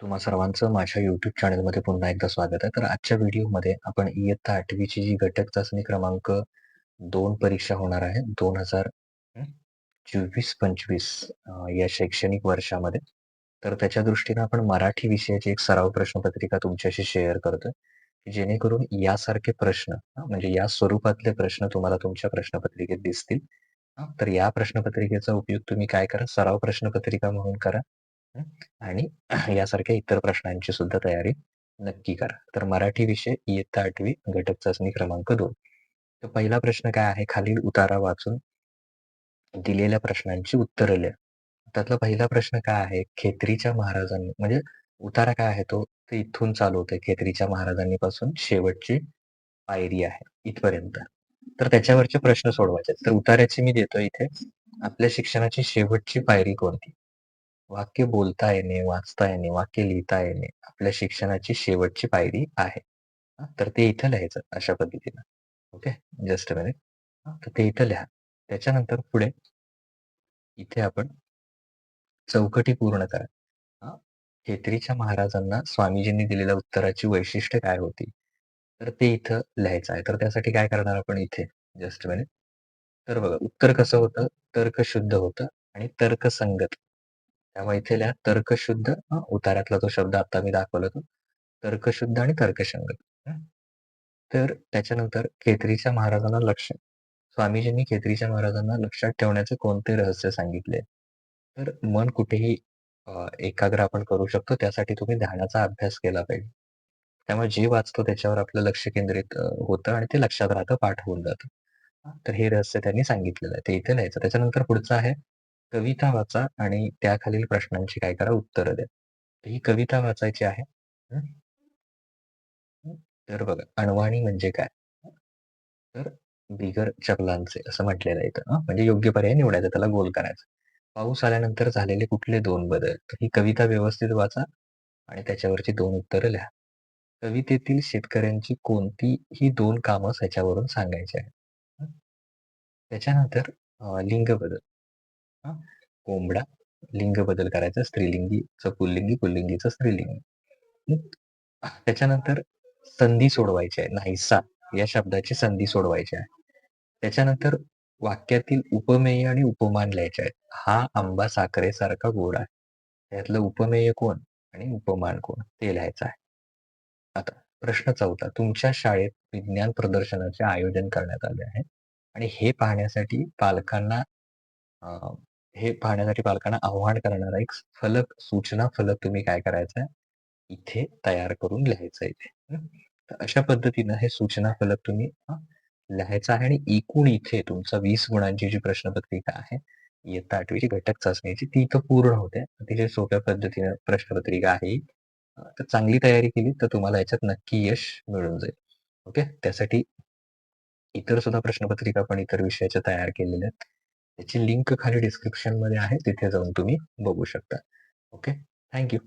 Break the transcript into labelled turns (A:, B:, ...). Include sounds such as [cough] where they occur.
A: तुम्हा सर्वांचं माझ्या यूट्यूब चॅनलमध्ये पुन्हा एकदा स्वागत आहे. तर आजच्या व्हिडिओमध्ये आपण इयत्ता आठवीची जी घटक चाचणी क्रमांक दोन परीक्षा होणार आहे दोन हजार चोवीस पंचवीस या शैक्षणिक वर्षामध्ये. तर त्याच्या दृष्टीने आपण मराठी विषयाची एक सराव प्रश्नपत्रिका तुमच्याशी शेअर करतोय. जेणेकरून यासारखे प्रश्न म्हणजे या स्वरूपातले प्रश्न तुम्हाला तुमच्या प्रश्नपत्रिकेत दिसतील. तर या प्रश्नपत्रिकेचा उपयोग तुम्ही काय करा, सराव प्रश्नपत्रिका म्हणून करा. हं, आणि [clears throat] यासारख्या इतर प्रश्नांची सुद्धा तयारी नक्की करा. तर मराठी विषय इयत्ता 8वी घटक चाचणी क्रमांक 2. तर पहिला प्रश्न काय आहे, खालील उतारा वाचून दिलेल्या प्रश्नांची उत्तरं लिहा. त्यातला पहिला प्रश्न काय आहे, खेत्रीच्या महाराजांनी म्हणजे उतारा काय आहे तो, ते इथून चालू होतोय. खेत्रीच्या महाराजांनी पासून शेवटची पायरी आहे इथपर्यंत. तर त्याच्यावरचे प्रश्न सोडवायचे आहेत. तर उताऱ्याची मी देतोय इथे. आपल्या शिक्षणाची शेवटची पायरी कोणती? वाक्य बोलता येणे, वाचता येणे, वाक्य लिहिता येणे आपल्या शिक्षणाची शेवटची पायरी आहे. हां, तर ते इथं लिहायचं अशा पद्धतीनं. ओके. Just a minute. हां, तर ते इथं लिहा. त्याच्यानंतर पुढे इथे आपण चौकटी पूर्ण करा. हां, खेत्रीच्या महाराजांना स्वामीजींनी दिलेल्या उत्तराची वैशिष्ट्ये काय होती? तर ते इथं लिहायचं आहे. तर त्यासाठी काय करणार आपण इथे जस्ट अ मिनिट. तर बघा उत्तर कसं होतं, तर्कशुद्ध होतं आणि तर्कसंगत. त्यामुळे इथे लिहा तर्कशुद्ध उतारातला तो शब्द आता मी दाखवला तो. तर्कशुद्ध आणि तर्कसंगत. तर त्याच्यानंतर खेत्रीच्या महाराजांना लक्ष स्वामीजींनी खेत्रीच्या महाराजांना लक्षात ठेवण्याचे कोणते रहस्य सांगितले? तर मन कुठेही एकाग्र आपण करू शकतो. त्यासाठी तुम्ही ध्यानाचा अभ्यास केला पाहिजे. त्यामुळे जे वाचतो त्याच्यावर आपलं लक्ष केंद्रित होतं आणि ते लक्षात राहतं, पाठ होऊन जातं. तर हे रहस्य त्यांनी सांगितलेलं आहे. ते इथे लिहायचं. त्याच्यानंतर पुढचं आहे कविता वाचा आणि त्याखालील प्रश्नांची काय करा, उत्तरं द्या. ही कविता वाचायची आहे. हं. हं. तर बघा, अणवाणी म्हणजे काय? तर बिगर चपलांचे असं म्हटलेलं आहे इथं. हां, म्हणजे योग्य पर्याय निवडायचा, त्याला गोल करायचं. पाऊस आल्यानंतर झालेले कुठले 2 बदल? तर ही कविता व्यवस्थित वाचा आणि त्याच्यावरची 2 उत्तरं लिहा. कवितेतील शेतकऱ्यांची कोणतीही 2 कामं ह्याच्यावरून सांगायची आहेत. हं. त्याच्यानंतर अ, लिंग बदल. हा कोंबडा लिंग बदल करायचा स्त्रीलिंगीचं पुल्लिंगी, पुल्लिंगीचं स्त्रीलिंगी. त्याच्यानंतर संधी सोडवायची आहे. नाहीसा या शब्दाची संधी सोडवायची आहे. त्याच्यानंतर वाक्यातील उपमेय आणि उपमान लिहायचे आहेत. हा आंबा साखरेसारखा गोड आहे. त्यातलं उपमेय कोण आणि उपमान कोण ते लिहायचं आहे. आता प्रश्न चौथा तुमच्या शाळेत विज्ञान प्रदर्शनाचे आयोजन करण्यात आले आहे आणि हे पाहण्यासाठी पालकांना हे पाहण्यासाठी पालकांना आव्हान करणारा एक फलक, सूचना फलक तुम्ही काय करायचा इथे तयार करून लिहायचा इथे. तर अशा पद्धतीनं हे सूचना फलक तुम्ही लिहायचा आहे आणि एकूण इथे तुमचा वीस गुणांची जी प्रश्नपत्रिका आहे, इयत्ता आठवीची घटक चाचणीची ती इथं पूर्ण होते. अतिशय सोप्या पद्धतीनं प्रश्नपत्रिका आहे तर चांगली तयारी केली तर तुम्हाला याच्यात नक्की यश मिळून जाईल. ओके. त्यासाठी इतर सुद्धा प्रश्नपत्रिका पण इतर विषयाच्या तयार केलेल्या आहेत. त्याची लिंक खाली डिस्क्रिप्शनमध्ये आहे. तिथे जाऊन तुम्ही बघू शकता. ओके. Thank you.